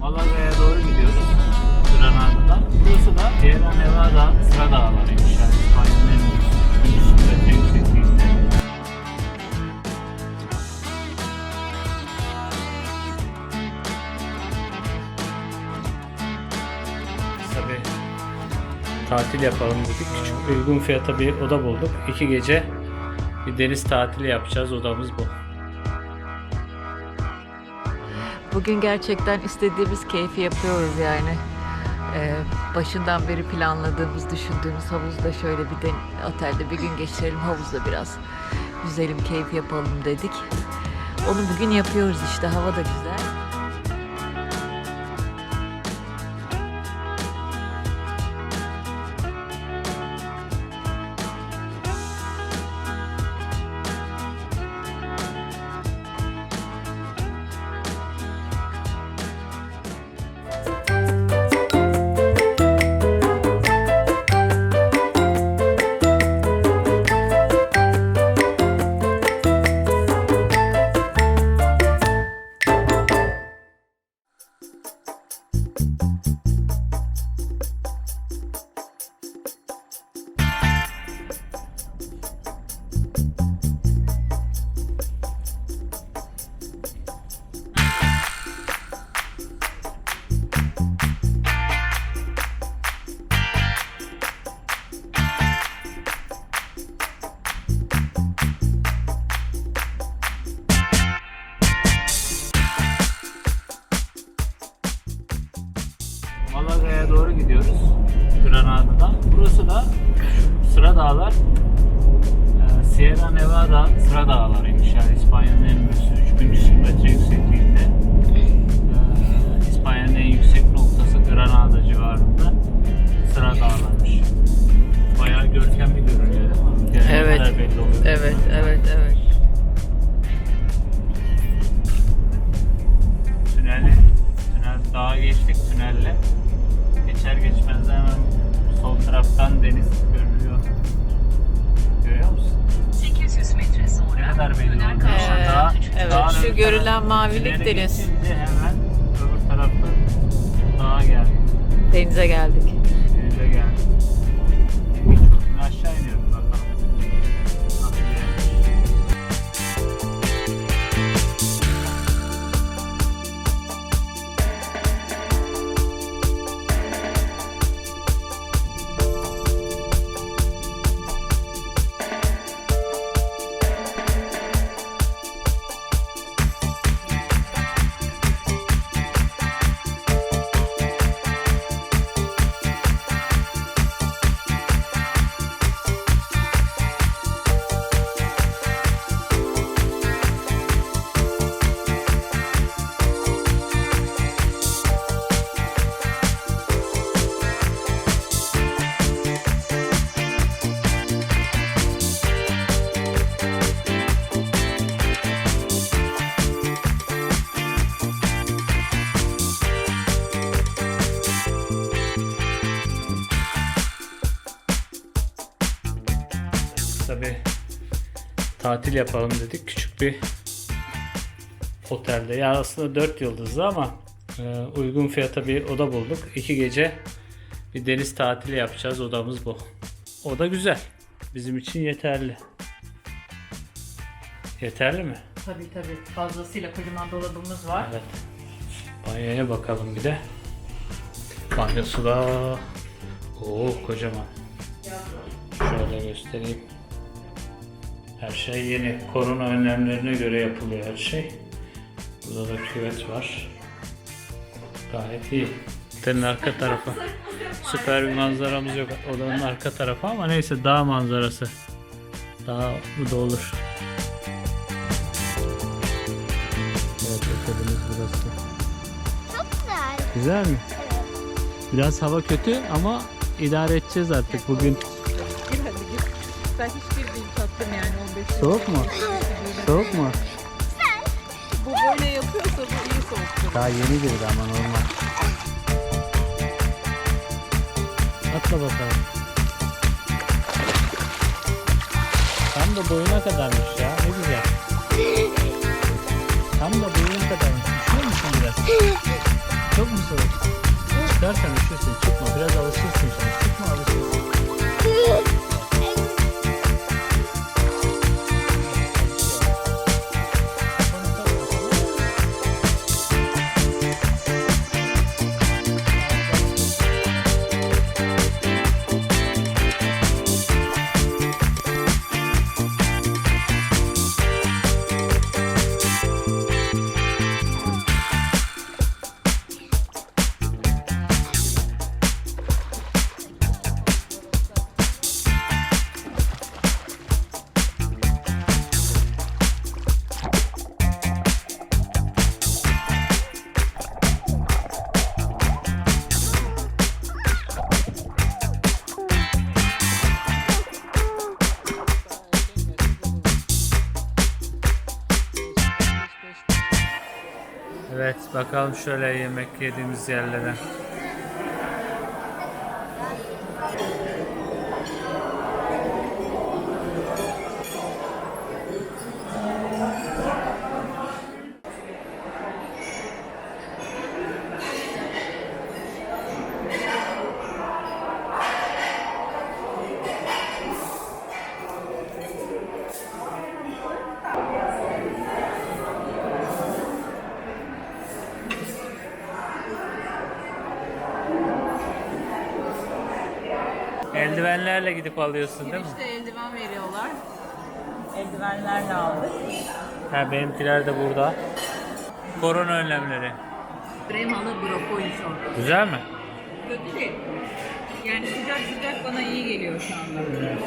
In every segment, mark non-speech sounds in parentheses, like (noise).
Malaga'ya doğru gidiyoruz. Granada'dan. Burası da Sierra Nevada sıra dağlarıymış. Yani İspanya'nın en büyük üstünde yüksekliğinde. Tabii tatil yapalım dedik. Küçük uygun fiyata bir oda bulduk. İki gece bir deniz tatili yapacağız. Odamız bu. Bugün gerçekten istediğimiz keyfi yapıyoruz yani. Ee, başından beri planladığımız, düşündüğümüz havuzda şöyle bir de otelde bir gün geçirelim havuzda biraz yüzelim, keyif yapalım dedik. Onu bugün yapıyoruz işte hava da güzel. Burası da sıra dağlar e, Sierra Nevada sıra dağlarıymış. Yani İspanya'nın en büyük 3300 metre yüksekliğinde. E, İspanya'nın en yüksek noktası Granada civarında sıra dağlarmış. Bayağı görkemli görünüyor değil mi? Yani Evet. kadar belli oluyor. Evet, evet, evet. Tüneli, tünel dağa geçtik tünelle. Geçer geçmez hemen sol taraftan deniz görülüyor. Görüyor musun? 800 metre Ne sonra kadar belli oluyor. Ee, Dağ- evet, şu görülen mavilik deniz. hemen öbür tarafta dağa geldik. Denize geldik. Denize geldik. Tatil yapalım dedik. Küçük bir otelde. Ya aslında 4 yıldızlı ama e, uygun fiyata bir oda bulduk. 2 gece bir deniz tatili yapacağız. Odamız bu. Oda güzel. Bizim için yeterli. Yeterli mi? Tabii tabii. Fazlasıyla kocaman dolabımız var. Evet. Banyoya bakalım bir de. Banyosu da Oo kocaman. Şöyle göstereyim. Her şey yeni. Korona önlemlerine göre yapılıyor her şey. Burada da küvet var. Gayet iyi. Otelin arka tarafı. (laughs) Süper bir manzaramız yok odanın arka tarafı ama neyse dağ manzarası. Daha bu da olur. Evet otelimiz burası. Güzel. Güzel mi? Biraz hava kötü ama idare edeceğiz artık bugün. Gir hadi gir. Ben hiç tattım yani 15 yıl. Soğuk mu? Soğuk mu? Bu böyle yapıyorsa bu iyi soğuktur. Daha yeni girdi ama normal. Atla bakalım. Tam da boyuna kadarmış ya. Ne güzel. Tam da boyuna kadarmış. Üşüyor musun biraz? Çok mu çıkarsan üşürsün. Çıkma. Biraz alışırsın şimdi. Çıkma alışırsın. Bakalım şöyle yemek yediğimiz yerlere. Eldivenlerle gidip alıyorsun değil mi? İşte eldiven veriyorlar. Eldivenlerle aldık. Ha benimkiler de burada. Korona önlemleri. Kremalı brokoli çorbası. Güzel mi? Kötü değil. Yani sıcak sıcak bana iyi geliyor şu anda. Güzel.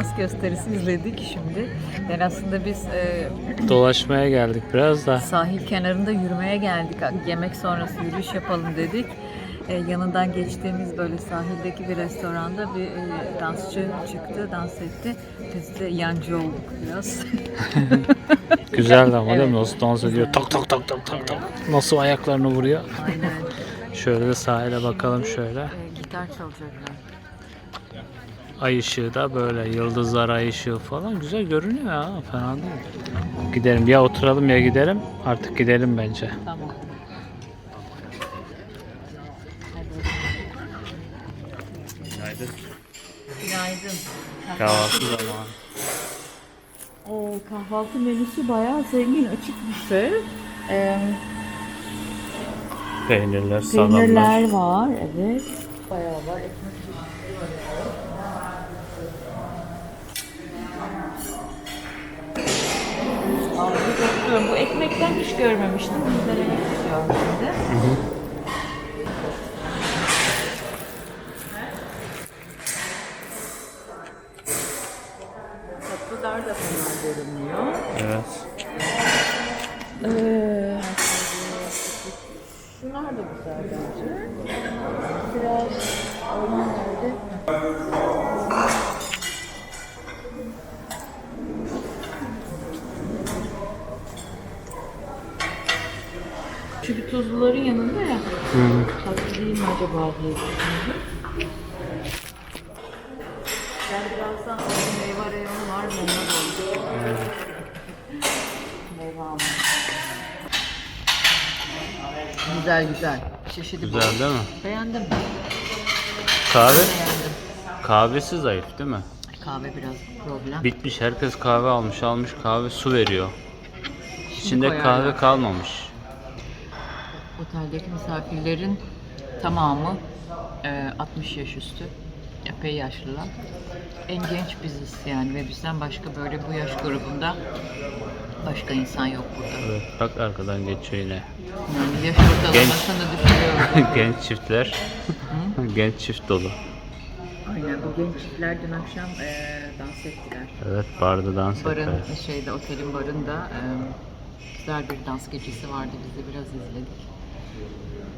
Dans gösterisi izledik şimdi. Yani aslında biz e, Dolaşmaya geldik biraz da. sahil kenarında yürümeye geldik. Yemek sonrası yürüyüş yapalım dedik. E, yanından geçtiğimiz böyle sahildeki bir restoranda bir e, dansçı çıktı, dans etti. Biz de yancı olduk biraz. (laughs) Güzeldi ama değil mi? Evet. Nasıl dans ediyor? Tak tak tak tak tak tak. Nasıl ayaklarını vuruyor? Aynen. (laughs) Şöyle de sahile bakalım şöyle. E, gitar çalacaklar. Ay ışığı da böyle yıldızlar ay ışığı falan güzel görünüyor ya fena değil. Gidelim ya oturalım ya gidelim artık gidelim bence. Tamam. Günaydın. Günaydın. Kahvaltı zamanı. Ee, kahvaltı menüsü bayağı zengin, açık büfe. Ee, Peynirler, salamlar. peynirler var, evet. Bayağı var. Ekmek Bu ekmekten hiç görmemiştim. Bizlere getiriyor şimdi. Tatlılar da fena görünmüyor. Evet. Ee, şunlar da güzel bence. Biraz Alman nerede? Çünkü tuzluların yanında ya. Tatlı değil mi acaba diye düşündüm. Ben birazdan orada meyve reyonu var mı bakacağım. Meyve almak. Güzel güzel. Çeşidi bol. Güzel değil mi? Beğendim. Kahve? Beğendim. Kahvesi zayıf değil mi? Kahve biraz problem. Bitmiş herkes kahve almış almış kahve su veriyor. İçinde koyarlar. kahve kalmamış. Oteldeki misafirlerin tamamı e, 60 yaş üstü. Epey yaşlılar. En genç biziz yani ve bizden başka böyle bu yaş grubunda başka insan yok burada. Evet, bak arkadan geçiyor yine. Yani yaş ortalamasını düşünüyorum. (laughs) genç çiftler. genç çift dolu. Aynen bu genç çiftler dün akşam e, dans ettiler. Evet, barda dans Barın ettiler. şeyde otelin barında e, güzel bir dans gecesi vardı. Biz de biraz izledik.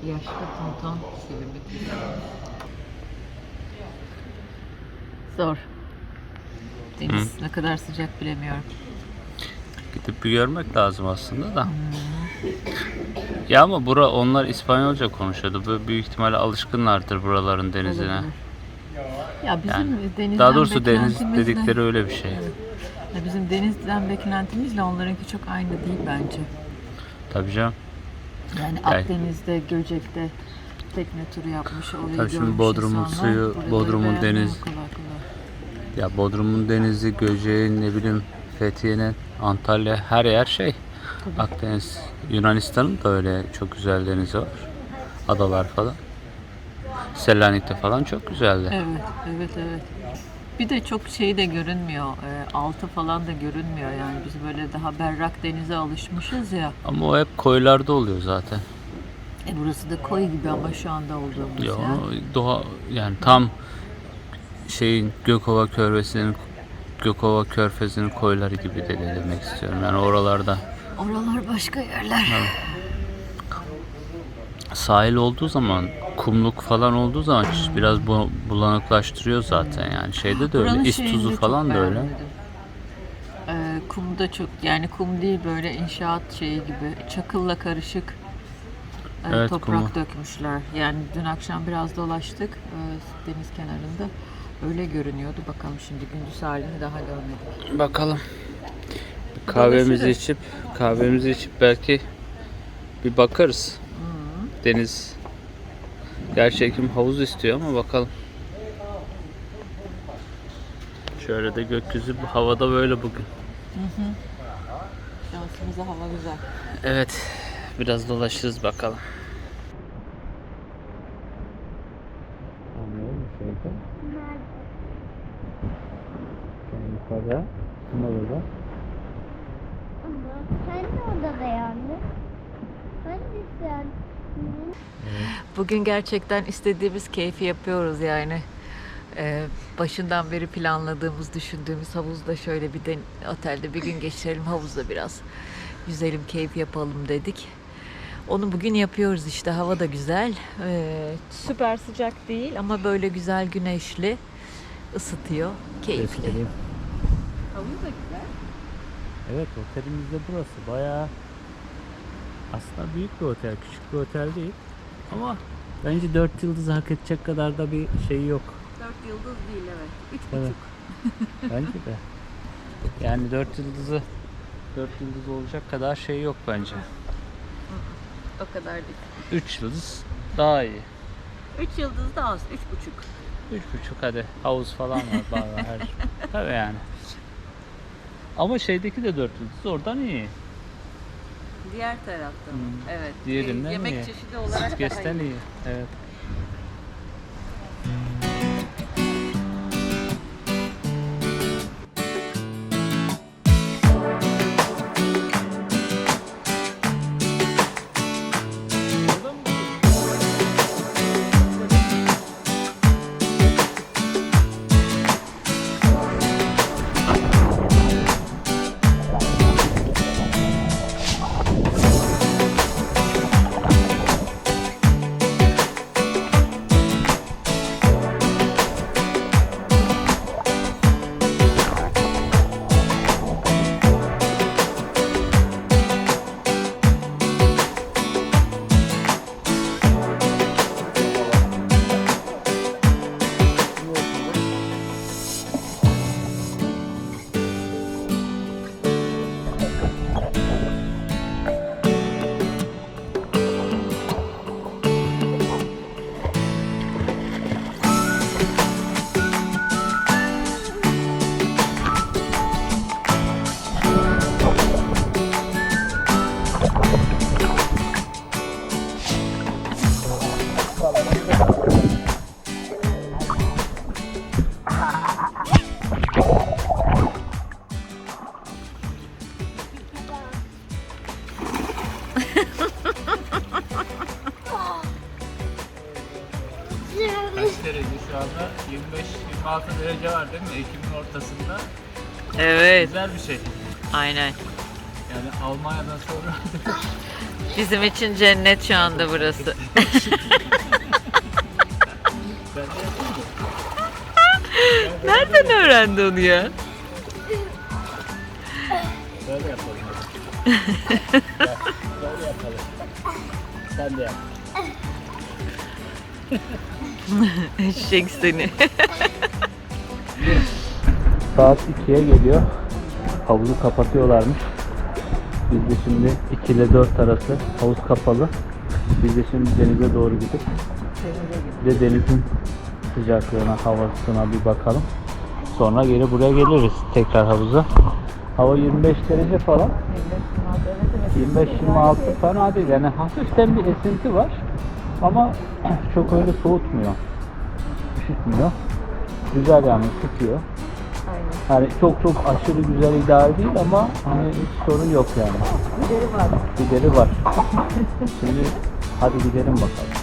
Yaşlı tonton sevimli bir Zor. Deniz ne kadar sıcak bilemiyorum. Gidip bir görmek lazım aslında da. Ya ama bura onlar İspanyolca konuşuyordu. Böyle büyük ihtimalle alışkınlardır buraların denizine. Olabilir. Ya bizim Yani denizden Daha doğrusu deniz dedikleri öyle bir şey. Ya bizim denizden beklentimizle onlarınki çok aynı değil bence. Tabii canım. Yani Akdeniz'de, Göcek'te tekne turu yapmış, orayı Tabii şimdi görmüş Bodrum'un insanlar, suyu, buraları Bodrum'un beğenmiyor deniz- kolay kolay. Ya Bodrum'un denizi, Göceğin, ne bileyim Fethiye'nin, Antalya her yer şey. Akdeniz, Yunanistan'ın da öyle çok güzel denizi var. Adalar falan. Selanik'te falan çok güzeldi. Evet, evet, evet. Bir de çok şey de görünmüyor, e, altı falan da görünmüyor yani biz böyle daha berrak denize alışmışız ya. Ama o hep koylarda oluyor zaten. E burası da koy gibi ama şu anda olduğumuz Ya yer. doğa yani tam şeyin Gökova Körfezi'nin Gökova Körfezi'nin koyları gibi de demek istiyorum. Yani oralarda Oralar başka yerler. Sahil olduğu zaman kumluk falan olduğu zaman biraz bu, bulanıklaştırıyor zaten yani şeyde de öyle Buranın is şeyini tuzu çok falan da öyle. beğenmedim. Ee, kum da çok yani kum değil böyle inşaat şeyi gibi çakılla karışık e, Evet, toprak kumu. dökmüşler. Yani dün akşam biraz dolaştık e, deniz kenarında. Öyle görünüyordu. Bakalım şimdi gündüz halini daha görmedik. Bakalım. Kahvemizi Dolaşırız. içip kahvemizi içip belki bir bakarız. Deniz gerçekim havuz istiyor ama bakalım. Şöyle de gökyüzü bu havada böyle bugün. Şansımıza hava güzel. Evet. Biraz dolaşırız bakalım. Yukarıda, Tumalı'da. Ama sen de orada da yandı. Ben de sen. Bugün gerçekten istediğimiz keyfi yapıyoruz yani. Ee, başından beri planladığımız, düşündüğümüz havuzda şöyle bir de otelde bir gün geçirelim havuzda biraz yüzelim, keyif yapalım dedik. Onu bugün yapıyoruz işte. Hava da güzel. Ee, süper sıcak değil ama böyle güzel güneşli ısıtıyor. Keyifli. Havuz da güzel. Evet otelimiz de burası. Bayağı aslında büyük bir otel. Küçük bir otel değil. Ama bence 4 yıldız hak edecek kadar da bir şey yok. Dört yıldız değil evet. Üç Evet. (laughs) (laughs) Bence de. Yani 4 yıldızı 4 yıldız olacak kadar şey yok bence. O kadar değil. 3 yıldız daha iyi. Üç yıldız da az. Üç buçuk. 3,5 hadi. Havuz falan var, bar var her şey. (laughs) Tabii yani. Ama şeydeki de 4 yıldız oradan iyi. Diğer tarafta mı? Evet. Diğerinden yemek iyi. çeşidi olarak daha Sitges'ten iyi. İyi. Evet. 26 derece var değil mi? Ekim'in ortasında. Evet. Güzel bir şey. Aynen. Yani Almanya'dan sonra (laughs) Bizim için cennet şu anda burası. (laughs) ben de yapayım mı? Nereden öğrendi onu ya? Böyle yapalım. (laughs) Gel, Böyle yapalım. Sen de yap. (laughs) Eşek seni. (laughs) Saat 2'ye geliyor. Havuzu kapatıyorlarmış. Biz de şimdi 2 ile 4 arası havuz kapalı. Biz de şimdi denize doğru gidip de denizin sıcaklığına, havasına bir bakalım. Sonra geri buraya geliriz tekrar havuza. Hava 25 derece falan. 25-26 fena değil. Yani hafiften bir esinti var. Ama çok öyle soğutmuyor. Üşütmüyor. Güzel yani tutuyor. Yani çok çok aşırı güzel idare değil ama hani hiç sorun yok yani. Gideri var. Gideri var. Şimdi hadi gidelim bakalım.